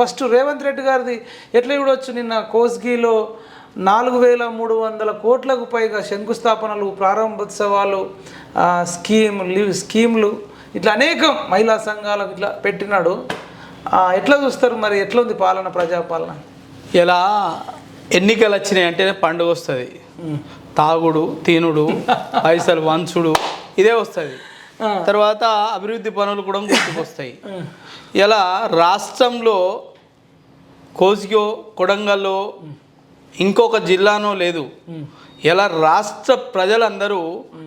First Revanth Reddy గారిది ఎట్లా చూడొచ్చు నిన్న కోస్గిలో నాలుగు వేల మూడు వందల కోట్లకు పైగా శంకుస్థాపనలు ప్రారంభోత్సవాలు స్కీమ్ లివ్ స్కీమ్లు ఇట్లా అనేకం మహిళా సంఘాలకు ఇట్లా పెట్టినాడు. ఎట్లా చూస్తారు మరి? ఎట్లా ఉంది పాలన ప్రజాపాలన? ఇలా ఎన్నికలు వచ్చినాయి అంటేనే పండుగ వస్తుంది. తాగుడు తినుడు పైసలు వంచుడు ఇదే వస్తుంది. తర్వాత అభివృద్ధి పనులు కూడా గుర్తుకొస్తాయి ఇలా రాష్ట్రంలో కోసిగో కొడంగల్లో ఇంకొక జిల్లానో లేదు. ఇలా రాష్ట్ర ప్రజలందరూ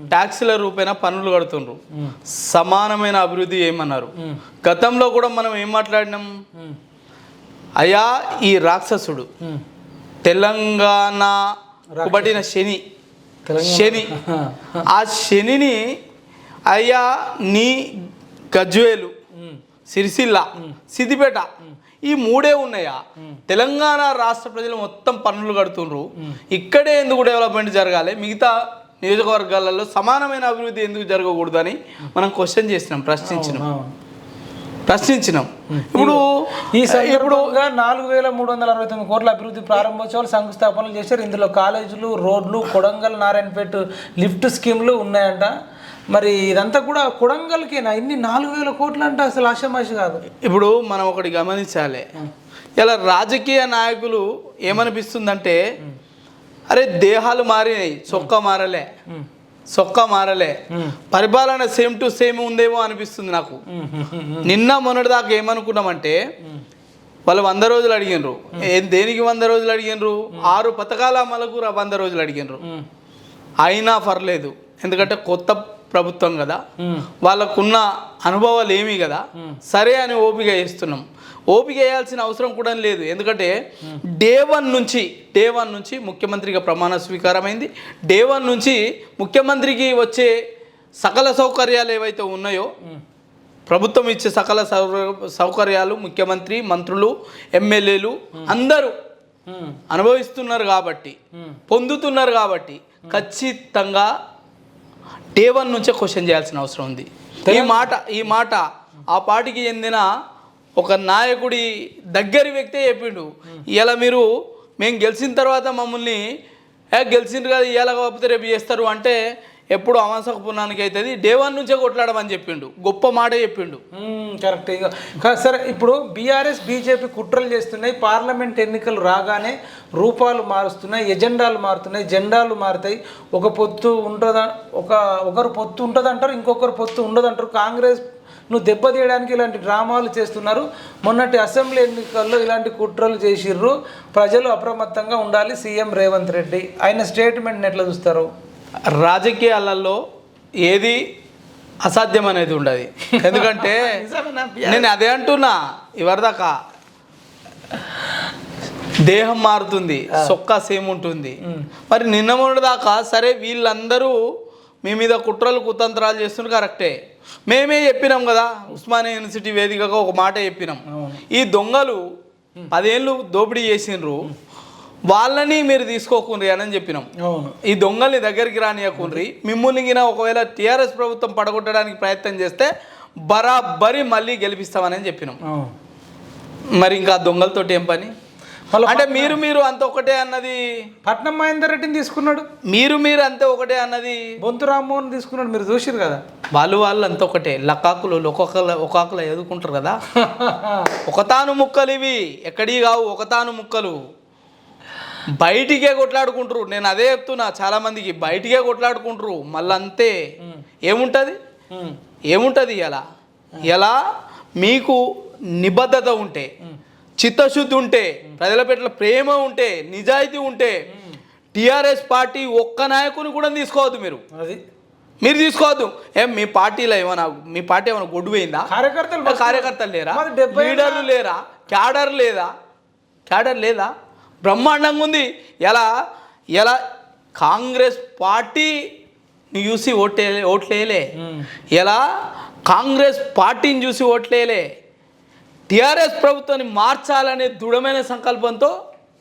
ట్యాక్సీల రూపేణ పన్నులు కడుతుండ్రు. సమానమైన అభివృద్ధి ఏమన్నారు? గతంలో కూడా మనం ఏం మాట్లాడినాం? అయా ఈ రాక్షసుడు తెలంగాణ పట్టిన శని. శని. ఆ శనిని అయ్యా నీ గజ్వేలు సిరిసిల్ల సిద్దిపేట ఈ మూడే ఉన్నాయా? తెలంగాణ రాష్ట్ర ప్రజలు మొత్తం పన్నులు కడుతుండ్రు. ఇక్కడే ఎందుకు డెవలప్మెంట్ జరగాలి? మిగతా నియోజకవర్గాలలో సమానమైన అభివృద్ధి ఎందుకు జరగకూడదని మనం క్వశ్చన్ చేసినాం ప్రశ్నించినాం. ప్రశ్నించినాం. ఇప్పుడు ఈ సందర్భంగా నాలుగు వేల మూడు వందల అరవై తొమ్మిది కోట్ల అభివృద్ధి ప్రారంభోత్సవాలు శంకుస్థాపనలు చేశారు. ఇందులో కాలేజీలు రోడ్లు కొడంగల్ నారాయణపేట లిఫ్ట్ స్కీమ్లు ఉన్నాయంట. మరి ఇదంతా కూడా కొడంగల్కేనా? ఇన్ని నాలుగు వేల కోట్లు అంటే అసలు ఆషమాషి కాదు. ఇప్పుడు మనం ఒకటి గమనించాలి. ఇలా రాజకీయ నాయకులు ఏమనిపిస్తుందంటే అరే దేహాలు మారినాయి చొక్క మారలే. చొక్క మారలే. పరిపాలన సేమ్ టు సేమ్ ఉందేమో అనిపిస్తుంది నాకు. నిన్న మొన్నటి దాకా ఏమనుకున్నామంటే వాళ్ళు వంద రోజులు అడిగినరు. దేనికి వంద రోజులు అడిగినరు? ఆరు పథకాల అమలకు వంద రోజులు అడిగినరు. అయినా పర్లేదు. ఎందుకంటే కొత్త ప్రభుత్వం కదా. వాళ్ళకున్న అనుభవాలు ఏమీ కదా సరే అని ఓపిక చేస్తున్నాం. ఓపిక వేయాల్సిన అవసరం కూడా లేదు. ఎందుకంటే డే వన్ నుంచి డే వన్ నుంచి ముఖ్యమంత్రిగా ప్రమాణ స్వీకారమైంది. డే వన్ నుంచి ముఖ్యమంత్రికి వచ్చే సకల సౌకర్యాలు ఏవైతే ఉన్నాయో ప్రభుత్వం ఇచ్చే సకల సౌకర్యాలు ముఖ్యమంత్రి మంత్రులు ఎమ్మెల్యేలు అందరూ అనుభవిస్తున్నారు కాబట్టి పొందుతున్నారు కాబట్టి ఖచ్చితంగా డే వన్ నుంచే క్వశ్చన్ చేయాల్సిన అవసరం ఉంది. ఈ మాట ఈ మాట ఆ పార్టీకి చెందిన ఒక నాయకుడి దగ్గరి వ్యక్తే చెప్పిండు. ఇలా మీరు మేము గెలిచిన తర్వాత మమ్మల్ని ఏ గెలిచిండ్రు కదా ఇవాళ కాకపోతే రేపు చేస్తారు అంటే ఎప్పుడు అమాసక పుణ్యానికి అవుతుంది. డే వన్ నుంచే కొట్లాడమని చెప్పిండు. గొప్ప మాట చెప్పిండు. కరెక్ట్ కా- సరే ఇప్పుడు బీఆర్ఎస్ బీజేపీ కుట్రలు చేస్తున్నాయి. పార్లమెంట్ ఎన్నికలు రాగానే రూపాలు మారుస్తున్నాయి ఎజెండాలు మారుతున్నాయి జెండాలు మారుతాయి. ఒక పొత్తు ఉంటుందా ఒక ఒకరు పొత్తు ఉంటుంది అంటారు ఇంకొకరు పొత్తు ఉండదంటారు. కాంగ్రెస్ నువ్వు దెబ్బతీయడానికి ఇలాంటి డ్రామాలు చేస్తున్నారు. మొన్నటి అసెంబ్లీ ఎన్నికల్లో ఇలాంటి కుట్రలు చేసిర్రు. ప్రజలు అప్రమత్తంగా ఉండాలి. సీఎం రేవంత్ రెడ్డి. ఆయన స్టేట్మెంట్ని ఎట్లా చూస్తారు? రాజకీయాలలో ఏది అసాధ్యం అనేది ఉండదు. ఎందుకంటే నేను అదే అంటున్నా ఇవరిదాకా దేహం మారుతుంది సొక్కా సేమ్ ఉంటుంది. మరి నిన్న మొన్నటి దాకా సరే వీళ్ళందరూ మీ మీద కుట్రలు కుతంత్రాలు చేస్తున్నారు కరెక్టే. మేమే చెప్పినాం కదా ఉస్మానియా యూనివర్సిటీ వేదికగా ఒక మాట చెప్పినాం. ఈ దొంగలు పదేళ్ళు దోపిడీ చేసిండ్రు. వాళ్ళని మీరు తీసుకోకుండ్రి అని చెప్పినాం. ఈ దొంగల్ని దగ్గరికి రానియకుండ్రి మిమ్మల్ని గిన ఒకవేళ టీఆర్ఎస్ ప్రభుత్వం పడగొట్టడానికి ప్రయత్నం చేస్తే బరాబరి మళ్ళీ గెలిపిస్తామని చెప్పినాం. మరి ఇంకా ఆ దొంగలతోటి ఏం పని? అంటే మీరు మీరు అంత ఒకటే అన్నది పట్నం మహేందర్ రెడ్డిని తీసుకున్నాడు. మీరు మీరు అంతే ఒకటే అన్నది బొంతు రామ్మోహన్ తీసుకున్నాడు మీరు చూసిరు కదా? వాళ్ళు వాళ్ళు అంత ఒకటే. లకాకులు ఒక్కొక్కల ఒక్కొక్కలు ఎదుర్కొంటారు కదా. ఒకతాను ముక్కలు ఇవి ఎక్కడి కావు ఒకతాను ముక్కలు. బయటికే కొట్లాడుకుంటారు నేను అదే చెప్తున్నా చాలా మందికి బయటికే కొట్లాడుకుంటారు మళ్ళీ అంతే. ఏముంటుంది. ఏముంటుంది ఇలా ఎలా మీకు నిబద్ధత ఉంటే చిత్తశుద్ధి ఉంటే ప్రజల పట్ల ప్రేమ ఉంటే నిజాయితీ ఉంటే టిఆర్ఎస్ పార్టీ ఒక్క నాయకుని కూడా తీసుకోవద్దు మీరు. అది. మీరు తీసుకోవద్దు. ఏం మీ పార్టీలో ఏమైనా మీ పార్టీ ఏమైనా గొడ్డు పోయిందా? కార్యకర్తలు కార్యకర్తలు లేరా? లీడర్లు లేరా? క్యాడర్ లేదా? క్యాడర్ లేదా? బ్రహ్మాండంగా ఉంది. ఎలా? ఎలా? కాంగ్రెస్ పార్టీ ని చూసి ఓట్లే ఓట్లేయలే. ఎలా? కాంగ్రెస్ పార్టీని చూసి ఓట్లేయలే. టిఆర్ఎస్ ప్రభుత్వాన్ని మార్చాలనే దృఢమైన సంకల్పంతో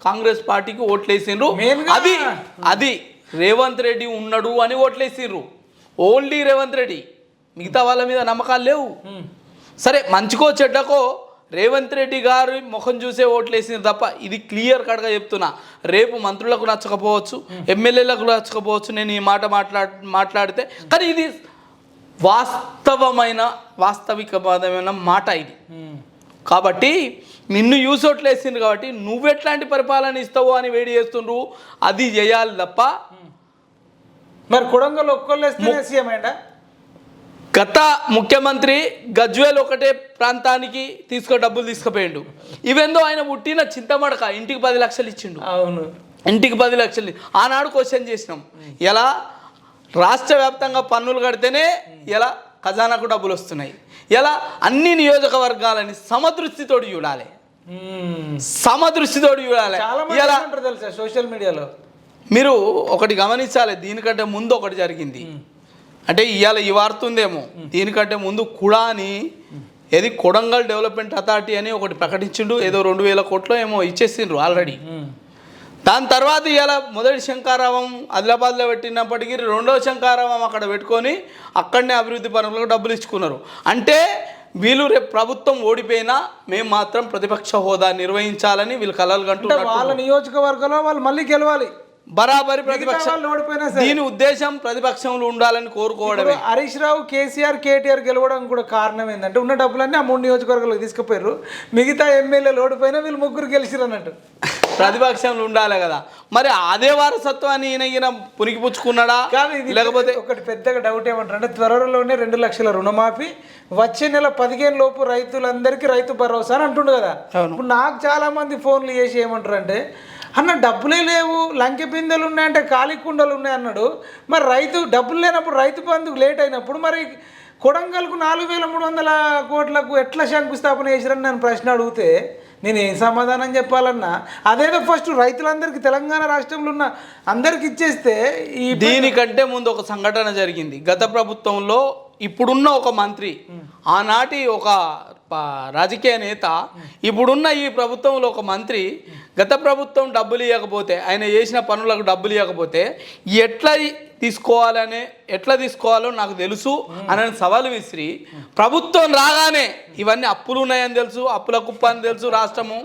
కాంగ్రెస్ పార్టీకి ఓట్లేసిండ్రు. అది అది రేవంత్ రెడ్డి ఉన్నాడు అని ఓట్లేసిండ్రు. ఓన్లీ రేవంత్ రెడ్డి. మిగతా వాళ్ళ మీద నమ్మకాలు లేవు. సరే మంచికో చెడ్డకో రేవంత్ రెడ్డి గారి ముఖం చూసే ఓట్లు వేసింది తప్ప ఇది క్లియర్ కట్గా చెప్తున్నా. రేపు మంత్రులకు నచ్చకపోవచ్చు ఎమ్మెల్యేలకు నచ్చకపోవచ్చు నేను ఈ మాట మాట్లా మాట్లాడితే. కానీ ఇది వాస్తవమైన వాస్తవికమైన మాట ఇది. కాబట్టి నిన్ను యూస్ ఓట్లు వేసింది కాబట్టి నువ్వెట్లాంటి పరిపాలన ఇస్తావు అని వేడి చేస్తుండ్రు అది చేయాలి తప్ప మరి కొడంగల్ ఒక్కళ్ళు సీఎం గత ముఖ్యమంత్రి గజ్వేల్ ఒకటే ప్రాంతానికి తీసుకో డబ్బులు తీసుకుపోయిండు. ఇవెందో ఆయన పుట్టిన చింతమడక ఇంటికి పది లక్షలు ఇచ్చిండు. అవును. ఇంటికి పది లక్షలు. ఆనాడు క్వశ్చన్ చేసినాం. ఎలా? రాష్ట్ర వ్యాప్తంగా పన్నులు కడితేనే ఎలా? ఖజానాకు డబ్బులు వస్తున్నాయి. ఎలా? అన్ని నియోజకవర్గాలని సమదృష్టితోటి చూడాలి. మ్మ్. సమదృష్టితోటి చూడాలి. ఎలా? తెలుసా సోషల్ మీడియాలో? మీరు ఒకటి గమనించాలి దీనికంటే ముందు ఒకటి జరిగింది. అంటే ఇవాళ ఈ వార్త ఉందేమో. దీనికంటే ముందు కుడాని ఏది కొడంగల్ డెవలప్మెంట్ అథారిటీ అని ఒకటి ప్రకటించిండు ఏదో రెండు వేల కోట్లు ఏమో ఇచ్చేసిండ్రు ఆల్రెడీ. దాని తర్వాత ఇవాళ మొదటి శంకారావం ఆదిలాబాద్లో పెట్టినప్పటికీ రెండవ శంకారావం అక్కడ పెట్టుకొని అక్కడనే అభివృద్ధి పనులకు డబ్బులు ఇచ్చుకున్నారు. అంటే వీళ్ళు రేపు ప్రభుత్వం ఓడిపోయినా మేము మాత్రం ప్రతిపక్ష హోదా నిర్వహించాలని వీళ్ళు కలలు కంటున్నారు వాళ్ళ నియోజకవర్గంలో వాళ్ళు మళ్ళీ గెలవాలి. బరాబరి ప్రతిపక్ష వాళ్ళు ఓడిపోయినా సరే. దీని ఉద్దేశం ప్రతిపక్షంలో ఉండాలని కోరుకోవడమే. హరీష్ రావు కేసీఆర్ కేటీఆర్ గెలవడం కూడా కారణం ఏంటంటే ఉన్న డబ్బులన్నీ ఆ మూడు నియోజకవర్గాలకు తీసుకుపోయారు మిగతా ఎమ్మెల్యేలు ఓడిపోయినా వీళ్ళు ముగ్గురు గెలిచిరు అన్నట్టు. ప్రతిపక్షంలో ఉండాలి కదా. మరి అదే వారసత్వాన్ని ఈయన ఈయన పుణికిపుచ్చుకున్నాడా కానీ ఇది లేకపోతే ఒకటి పెద్దగా డౌట్ ఏమంటారు అంటే త్వరలోనే రెండు లక్షల రుణమాఫీ వచ్చే నెల పదిహేను లోపు రైతులందరికీ రైతు భరోసా అని అంటుండు కదా. ఇప్పుడు నాకు చాలా మంది ఫోన్లు చేసి ఏమంటారు అంటే అన్న డబ్బులే లేవు లంకె బిందెలు ఉన్నాయంటే ఖాళీ కుండలు ఉన్నాయి అన్నాడు. మరి రైతు డబ్బులు లేనప్పుడు రైతు బంధుకు లేట్ అయినప్పుడు మరి కొడంగల్కు నాలుగు వేల మూడు వందల కోట్లకు ఎట్లా శంకుస్థాపన చేసిరని నేను ప్రశ్న అడిగితే నేను ఏం సమాధానం చెప్పాలన్నా? అదేదో ఫస్ట్ రైతులందరికీ తెలంగాణ రాష్ట్రంలో ఉన్న అందరికి ఇచ్చేస్తే ఈ దీనికంటే ముందు ఒక సంఘటన జరిగింది. గత ప్రభుత్వంలో ఇప్పుడున్న ఒక మంత్రి ఆనాటి ఒక రాజకీయ నేత. ఇప్పుడున్న ఈ ప్రభుత్వంలో ఒక మంత్రి గత ప్రభుత్వం డబ్బులు ఇవ్వకపోతే ఆయన చేసిన పనులకు డబ్బులు ఇవ్వకపోతే ఎట్లా తీసుకోవాలనే ఎట్లా తీసుకోవాలో నాకు తెలుసు అని సవాలు విసిరి ప్రభుత్వం రాగానే ఇవన్నీ అప్పులు ఉన్నాయని తెలుసు అప్పుల కుప్ప అని తెలుసు రాష్ట్రము.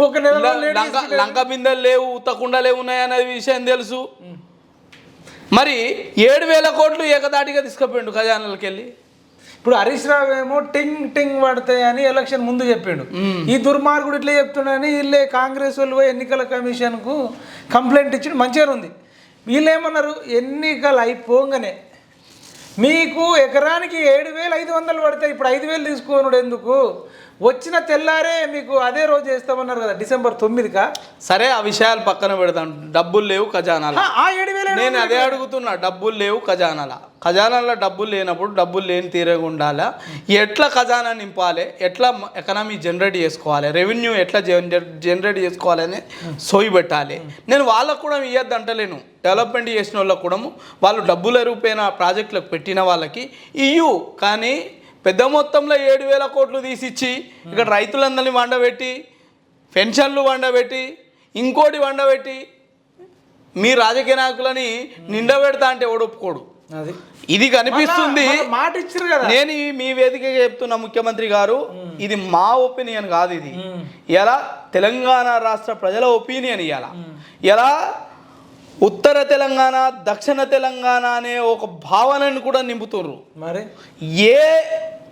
ఒక లంక లంక బిందెలు లేవు ఉత్తకుండలే ఉన్నాయనే విషయం తెలుసు. మరి ఏడు వేల కోట్లు ఏకదాటిగా తీసుకుపోయిండు ఖజానాలకు వెళ్ళి ఇప్పుడు హరీష్ రావు ఏమో టింగ్ టింగ్ పడతాయి అని ఎలక్షన్ ముందు చెప్పిండు. ఈ దుర్మార్గుడు ఇట్లా చెప్తున్నాడని వీళ్ళే కాంగ్రెస్ వాళ్ళు ఎన్నికల కమిషన్కు కంప్లైంట్ ఇచ్చి మంచిగా ఉంది. వీళ్ళు ఏమన్నారు ఎన్నికలు అయిపోగానే మీకు ఎకరానికి ఏడు వేలు ఐదు వందలు పడతాయి ఇప్పుడు ఐదు వేలు తీసుకోనుడు ఎందుకు? వచ్చిన తెల్లారే మీకు అదే రోజు చేస్తామన్నారు కదా డిసెంబర్ తొమ్మిదికా? సరే ఆ విషయాలు పక్కన పెడతాం డబ్బులు లేవు ఖజానాల. ఆ, ఏడు వేలు నేను అదే అడుగుతున్నా డబ్బులు లేవు ఖజానాల. ఖజానాలో డబ్బులు లేనప్పుడు డబ్బులు లేని తీరగా ఉండాలా? ఎట్లా ఖజానా నింపాలి? ఎట్లా ఎకనామీ జనరేట్ చేసుకోవాలి? రెవెన్యూ ఎట్లా జనరేట్ చేసుకోవాలని సోయి పెట్టాలి. నేను వాళ్ళకు కూడా ఇవ్వద్దు అంటలేను డెవలప్మెంట్ చేసిన వాళ్ళకు కూడా వాళ్ళు డబ్బులు ఎరువుపోయిన ప్రాజెక్టులకు పెట్టిన వాళ్ళకి ఇయ్యు. కానీ పెద్ద మొత్తంలో ఏడు వేల కోట్లు తీసిచ్చి ఇక్కడ రైతులందరినీ వండబెట్టి పెన్షన్లు వండబెట్టి ఇంకోటి వండబెట్టి మీ రాజకీయ నాయకులని నిండబెడతా అంటే ఎవడు ఒప్పుకోడు? అది. ఇది కనిపిస్తుంది. మాట ఇచ్చారు కదా. నేను మీ వేదికగా చెప్తున్న ముఖ్యమంత్రి గారు ఇది మా ఒపీనియన్ కాదు ఇది. ఎలా? తెలంగాణ రాష్ట్ర ప్రజల ఒపీనియన్ ఇవాళ ఎలా? ఉత్తర తెలంగాణ దక్షిణ తెలంగాణ అనే ఒక భావనను కూడా నింపుతుర్రు. మరి? ఏ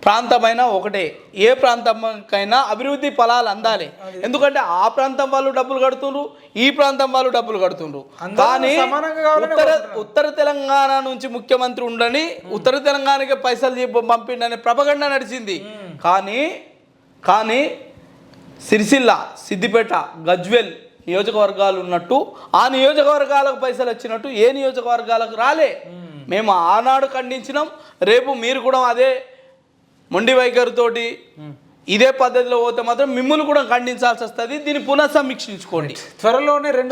ప్రాంతమైనా ఒకటే. ఏ ప్రాంతంకైనా అభివృద్ధి ఫలాలు అందాలి. ఎందుకంటే ఆ ప్రాంతం వాళ్ళు డబ్బులు కడుతుండ్రు ఈ ప్రాంతం వాళ్ళు డబ్బులు కడుతుండ్రు. కానీ ఉత్తర ఉత్తర తెలంగాణ నుంచి ముఖ్యమంత్రి ఉండని ఉత్తర తెలంగాణకి పైసలు చెప్ప- పంపిండని ప్రపగండ నడిచింది. కానీ కానీ సిరిసిల్ల సిద్దిపేట గజ్వెల్ నియోజకవర్గాలు ఉన్నట్టు ఆ నియోజకవర్గాలకు పైసలు వచ్చినట్టు ఏ నియోజకవర్గాలకు రాలే. మేము. ఆనాడు ఖండించినాం రేపు మీరు కూడా అదే మొండి వైఖరితోటి ఇదే పద్ధతిలో పోతే మాత్రం మిమ్మల్ని కూడా ఖండించాల్సి వస్తుంది. దీన్ని పునఃసమీక్షించుకోండి. త్వరలోనే రెండు